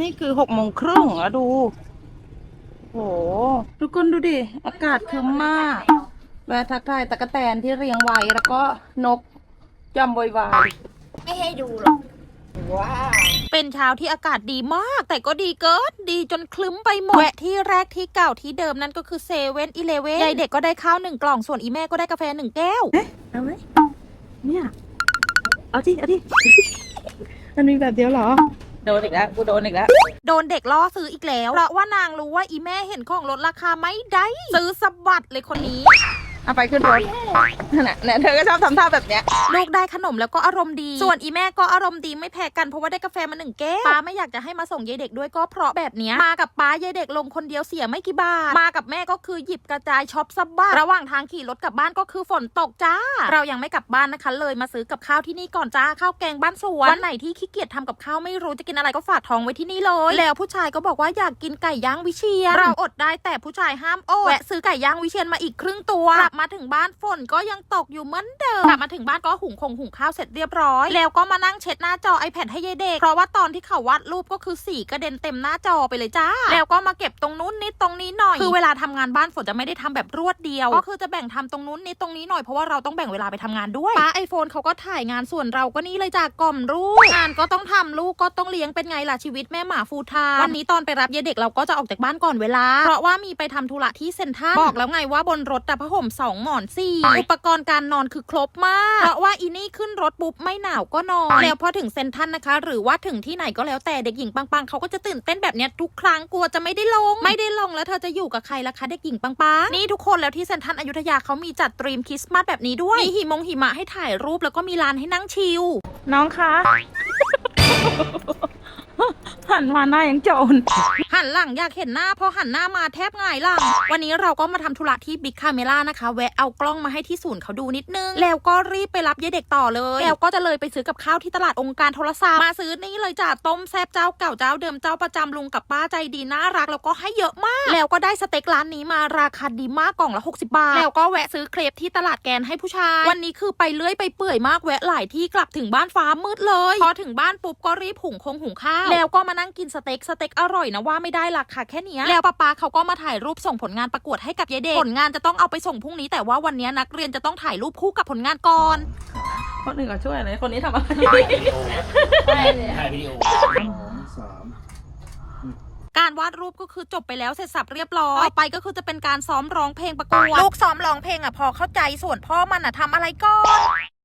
นี่คือหกโมงครึ่งอะดู โห ทุกคนดูดิ อากาศคึมมาก แวะทักทายตะกะแตนที่เรียงไว้ แล้วก็นกจำบวาย ไม่ให้ดูหรอก ว้าว เป็นเช้าที่อากาศดีมาก แต่ก็ดีเกินดีจนคลึ้มไปหมดแวะที่แรกที่เก่าที่เดิมนั่นก็คือเซเว่นอีเลเว่นยายเด็กก็ได้ข้าวหนึ่งกล่องส่วนอีแม่ก็ได้กาแฟหนึ่งแก้ว เอาไหมเนี่ย เอาดิเอาดิ มันมีแบบเดียวเหรอ โดนอีกแล้วกูโดนอีกแล้ว โดนเด็กล่อซื้ออีกแล้วเพราะว่านางรู้ว่าอีแม่เห็นของลดราคาไม่ได้ซื้อสะบัดเลยคนนี้ เอาไปขึ้นรถนั่นน่ะเนี่ยเธอก็ชอบทำท่าแบบเนี้ย ลูกได้ขนมแล้วก็อารมณ์ดี ส่วนอีแม่ก็อารมณ์ดีไม่แพ้กันเพราะว่าได้กาแฟมาหนึ่งแก้วป้าไม่อยากจะให้มาส่งยายเด็กด้วยก็เพราะแบบเนี้ยมากับป้ายายเด็กลงคนเดียวเสียไม่กี่บาท มากับแม่ก็คือหยิบกระจายช็อปสะบัดระหว่างทางขี่รถกลับบ้านก็คือฝนตกจ้า เรายังไม่กลับบ้านนะคะ เลยมาซื้อกับข้าวที่นี่ก่อนจ้าข้าวแกงบ้านสวนวันไหนที่ขี้เกียจทำกับข้าวไม่รู้จะกินอะไรก็ฝากท้องไว้ที่นี่เลย แล้วผู้ชายก็บอกว่าอยากกินไก่ย่างวิเชียรเราอดได้แต่ผู้ชายห้ามอดแวะซื้อไก่ย่างวิเชียรมาอีกครึ่งตัวกลับมาถึงบ้านฝนก็ยังตกอยู่เหมือนเดิมกลับมาถึงบ้านก็หุงคงหุงข้าวเสร็จเรียบร้อย แล้วก็มานั่งเช็ดหน้าจอ iPad ให้ยายเด็ก เพราะว่าตอนที่เขาวาดรูปก็คือสีกระเด็นเต็มหน้าจอไปเลยจ้า แล้วก็มาเก็บตรงนู้นนิดตรงนี้หน่อย คือเวลาทำงานบ้านฝนจะไม่ได้ทำแบบรวดเดียว ก็คือจะแบ่งทำตรงนู้นนิดตรงนี้หน่อยเพราะว่าเราต้องแบ่งเวลาไปทำงานด้วยป้าไอโฟนเขาก็ถ่ายงานส่วนเราก็นี่เลยจากกล่อมรูปงานก็ต้องทำลูกก็ต้องเลี้ยงเป็นไงล่ะชีวิตแม่หมาฟูทาวันนี้ตอนไปรับยายเด็กเราก็จะออกจากบ้านก่อนเวลา เพราะว่ามีไปทำธุระที่เซ็นทรัลบอกแล้วไงว่าบนรถแต่ผ้าห่มสองหมอนสี่อุปกรณ์การนอนคือครบมาก เพราะว่าอีนี่ขึ้นรถปุ๊บไม่หนาวก็นอน แล้วพอถึงเซ็นทรัลนะคะ หรือว่าถึงที่ไหนก็แล้วแต่เด็กหญิงปังๆเขาก็จะตื่นเต้นแบบเนี้ยทุกครั้งกลัวจะไม่ได้ลง ไม่ได้ลงแล้วเธอจะอยู่กับใครล่ะคะเด็กหญิงปังๆนี่ทุกคนแล้วที่เซ็นทรัลอยุธยาเขามีจัดตรีมคริสต์มาสแบบนี้ด้วยมีหิมงหิมะให้ถ่ายรูปแล้วก็มีลานให้นั่งชิลน้องคะ หันมาหน้ายังโจรหันหลังอยากเห็นหน้าพอหันหน้ามาแทบหงายหลังวันนี้เราก็มาทำธุระที่บิ๊กคาเมล่านะคะ แวะเอากล้องมาให้ที่ศูนย์เขาดูนิดนึง แล้วก็รีบไปรับยายเด็กต่อเลย แล้วก็จะเลยไปซื้อกับข้าวที่ตลาดองค์การโทรศัพท์มาซื้อนี่เลยจ้ะต้มแซบเจ้าเก่าเจ้าเดิมเจ้าประจำลุงกับป้าใจดีน่ารักแล้วก็ให้เยอะมาก แล้วก็ได้สเต็กร้านนี้มาราคาดีมากกล่องละ 60 บาท แล้วก็แวะซื้อเครปที่ตลาดแกนให้ผู้ชาย วันนี้คือไปเลื่อยไปเปื่อยมากแวะหลายที่กลับถึงบ้านฟ้ามืดเลย พอถึงบ้านปุ๊บก็รีบหุงคงหุงข้าวแล้วก็มานั่งกินสเต็กสเต็กอร่อยนะว่าไม่ได้ราคาแค่เนี้ยแล้วป้าป๊าเขาก็มาถ่ายรูปส่งผลงานประกวดให้กับยายเด็กผลงานจะต้องเอาไปส่งพรุ่งนี้แต่ว่าวันนี้นักเรียนจะต้องถ่ายรูปคู่กับผลงานก่อนคนอื่นก็ช่วยอะไรคนนี้ทำอะไรได้เลยถ่ายวิดีโอสามการวาดรูปก็คือจบไปแล้วเสร็จสับเรียบร้อยต่อไปก็คือจะเป็นการซ้อมร้องเพลงประกวดลูกซ้อมร้องเพลงอะพอเข้าใจส่วนพ่อมันอะทำอะไรก่อน